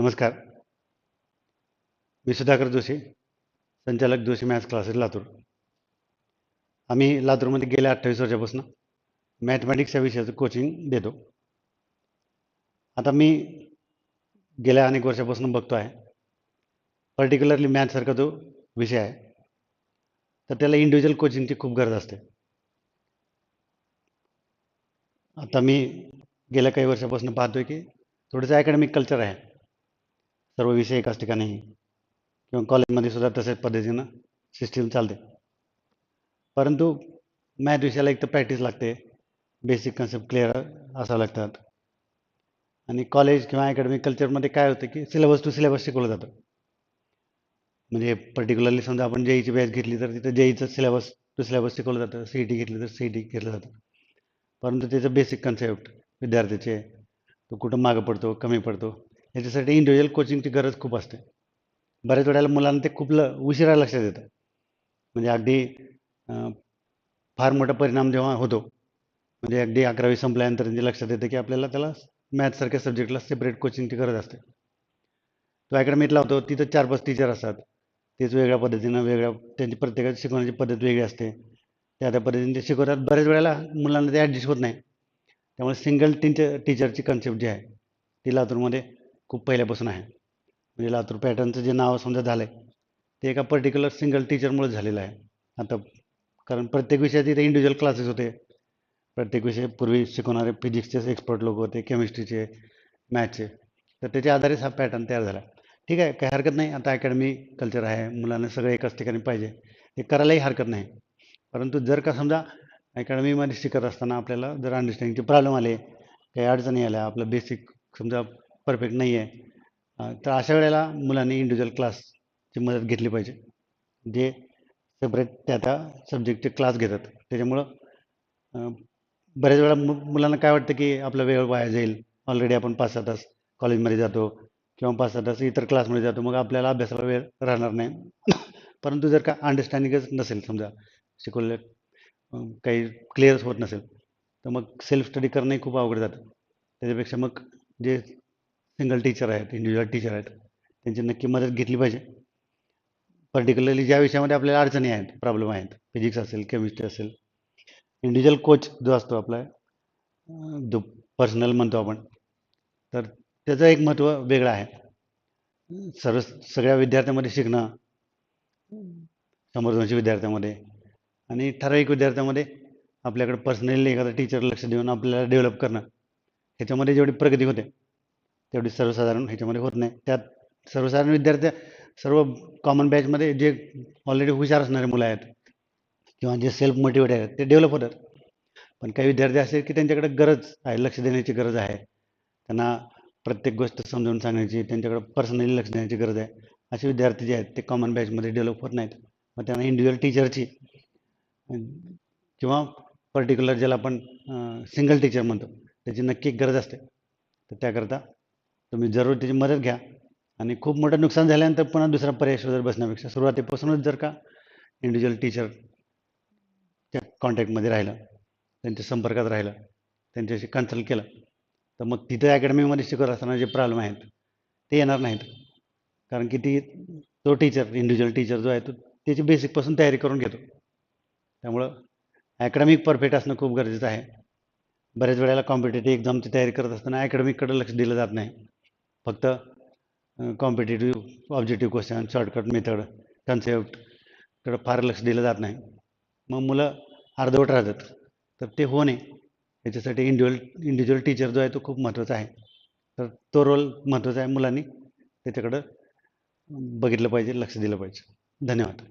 नमस्कार. मी सुधाकर जोशी संचालक Joshi maths classes Latur. आम्ही लातूरमध्ये गेल्या अठ्ठावीस वर्षापासून मॅथमॅटिक्स या विषयाचं कोचिंग देतो. आता मी गेल्या अनेक वर्षापासून बघतो आहे. पर्टिक्युलरली मॅथसारखा जो विषय आहे तर त्याला इंडिव्हिज्युअल कोचिंगची खूप गरज असते. आता मी गेल्या काही वर्षापासून पाहतोय की थोडंसं अकॅडमिक कल्चर आहे. सर्व विषय एकाच ठिकाणी किंवा कॉलेजमध्ये सुद्धा तशाच पद्धतीनं सिस्टीम चालते. परंतु मॅथ विषयाला एक तर प्रॅक्टिस लागते. बेसिक कन्सेप्ट क्लिअर असावं लागतात. आणि कॉलेज किंवा अकॅडमिक कल्चरमध्ये काय होतं की सिलेबस टू सिलेबस शिकवलं जातं. म्हणजे पर्टिक्युलरली समजा आपण जेईची बॅच घेतली तर तिथं जेईचं सिलेबस टू सिलेबस शिकवलं जातं. सी ई टी घेतली तर सी ई टी घेतलं जातं. परंतु त्याचं बेसिक कन्सेप्ट विद्यार्थ्याचे तो कुठं मागं पडतो कमी पडतो याच्यासाठी इंडिव्हिज्युअल कोचिंगची गरज खूप असते. बऱ्याच वेळेला मुलांना ते खूप ल उशिरा लक्षात येतं. म्हणजे अगदी फार मोठा परिणाम जेव्हा होतो म्हणजे अगदी अकरावी संपल्यानंतर त्यांच्या लक्षात येतं की आपल्याला त्याला मॅथ्ससारख्या सब्जेक्टला सेपरेट कोचिंगची गरज असते. तो अकॅडमीतला होतो तिथं चार पाच टीचर असतात. तेच वेगळ्या पद्धतीनं वेगळ्या त्यांची प्रत्येकाची शिकवण्याची पद्धत वेगळी असते. त्या त्या पद्धतीने ते शिकवतात. बऱ्याच वेळेला मुलांना ते ॲडजस्ट होत नाही. त्यामुळे सिंगल टीचर टीचरची कन्सेप्ट जी आहे ती लातूरमध्ये खूप पहिल्यापासून आहे. म्हणजे लातूर पॅटर्नचं जे नाव समजा झालं आहे ते एका पर्टिक्युलर सिंगल टीचरमुळे झालेलं आहे. आता कारण प्रत्येक विषयात इथे इंडिव्हिज्युअल क्लासेस होते. प्रत्येक विषय पूर्वी शिकवणारे फिजिक्सचे एक्सपर्ट लोक होते केमिस्ट्रीचे मॅथचे तर त्याच्या आधारेच हा पॅटर्न तयार झाला. ठीक आहे काही हरकत नाही. आता अकॅडमी कल्चर आहे. मुलांना सगळं एकाच ठिकाणी पाहिजे. हे करायलाही हरकत नाही. परंतु जर का समजा अकॅडमीमध्ये शिकत असताना आपल्याला जर अंडरस्टँडिंगचे प्रॉब्लेम आले काही अडचणी आल्या आपलं बेसिक समजा परफेक्ट नाही आहे. तर अशा वेळेला मुलांनी इंडिव्हिज्युअल क्लासची मदत घेतली पाहिजे. जे सेपरेट त्या त्या सब्जेक्टचे क्लास घेतात. त्याच्यामुळं बऱ्याच वेळा मु मुलांना काय वाटतं की आपला वेळ वाया जाईल. ऑलरेडी आपण पाच सहा तास कॉलेजमध्ये जातो किंवा पाच सहा तास इतर क्लासमध्ये जातो. मग आपल्याला अभ्यासाला वेळ राहणार नाही. परंतु जर का अंडरस्टँडिंगच नसेल समजा शिकवले काही क्लिअरच होत नसेल तर मग सेल्फ स्टडी करणंही खूप अवघड जातं. त्याच्यापेक्षा मग जे सिंगल टीचर आहेत इंडिव्हिज्युअल टीचर आहेत. त्यांची नक्की मदत घेतली पाहिजे. पर्टिक्युलरली ज्या विषयामध्ये आपल्याला अडचणी आहेत प्रॉब्लेम आहेत फिजिक्स असेल केमिस्ट्री असेल इंडिव्हिज्युअल कोच जो असतो आपला जो पर्सनल म्हणतो आपण तर त्याचं एक महत्त्व वेगळं आहे. सर्व सगळ्या विद्यार्थ्यांमध्ये शिकणं समोरदोनशे विद्यार्थ्यांमध्ये आणि ठराविक विद्यार्थ्यामध्ये आपल्याकडे पर्सनली एखादा टीचर लक्ष देऊन आपल्याला डेव्हलप करणं ह्याच्यामध्ये जेवढी प्रगती होते तेवढी सर्वसाधारण ह्याच्यामध्ये होत नाही. त्यात सर्वसाधारण विद्यार्थी सर्व कॉमन बॅचमध्ये जे ऑलरेडी हुशार असणारे मुलं आहेत किंवा जे सेल्फ मोटिवेट आहेत ते डेव्हलप होतात. पण काही विद्यार्थी असे की त्यांच्याकडे गरज आहे लक्ष देण्याची गरज आहे. त्यांना प्रत्येक गोष्ट समजावून सांगण्याची त्यांच्याकडे पर्सनली लक्ष देण्याची गरज आहे. असे विद्यार्थी जे आहेत ते कॉमन बॅचमध्ये डेव्हलप होत नाहीत. मग त्यांना इंडिव्हिज्युअल टीचरची किंवा पर्टिक्युलर ज्याला आपण सिंगल टीचर म्हणतो त्याची नक्की एक गरज असते. तर त्याकरता तुम्ही जरूर त्याची मदत घ्या. आणि खूप मोठं नुकसान झाल्यानंतर पुन्हा दुसरा पर्याय शोधत बसण्यापेक्षा सुरुवातीपासूनच जर का इंडिव्हिज्युअल टीचरच्या कॉन्टॅक्टमध्ये राहिलं त्यांच्या संपर्कात राहिलं त्यांच्याशी कन्सल्ट केलं तर मग तिथं अकॅडमीमध्ये शिकत असताना जे प्रॉब्लेम आहेत ते येणार नाहीत. कारण की ती तो टीचर इंडिव्हिज्युअल टीचर जो आहे तो त्याची बेसिकपासून तयारी करून घेतो. त्यामुळं अकॅडमिक परफेक्ट असणं खूप गरजेचं आहे. बऱ्याच वेळेला कॉम्पिटेटिव्ह एक्झामची तयारी करत असताना अकॅडमिककडे लक्ष दिलं जात नाही. फक्त competitive objective question shortcut method कन्सेप्टकडं फार लक्ष दिलं जात नाही. मग मुलं अर्धवट राहतात. तर ते होऊ नये. याच्यासाठी इंडिव्हिज्युअल इंडिव्हिज्युअल टीचर जो आहे तो खूप महत्त्वाचा आहे. तर तो रोल महत्त्वाचा आहे मुलांनी. त्याच्याकडं बघितलं पाहिजे लक्ष दिलं पाहिजे. धन्यवाद.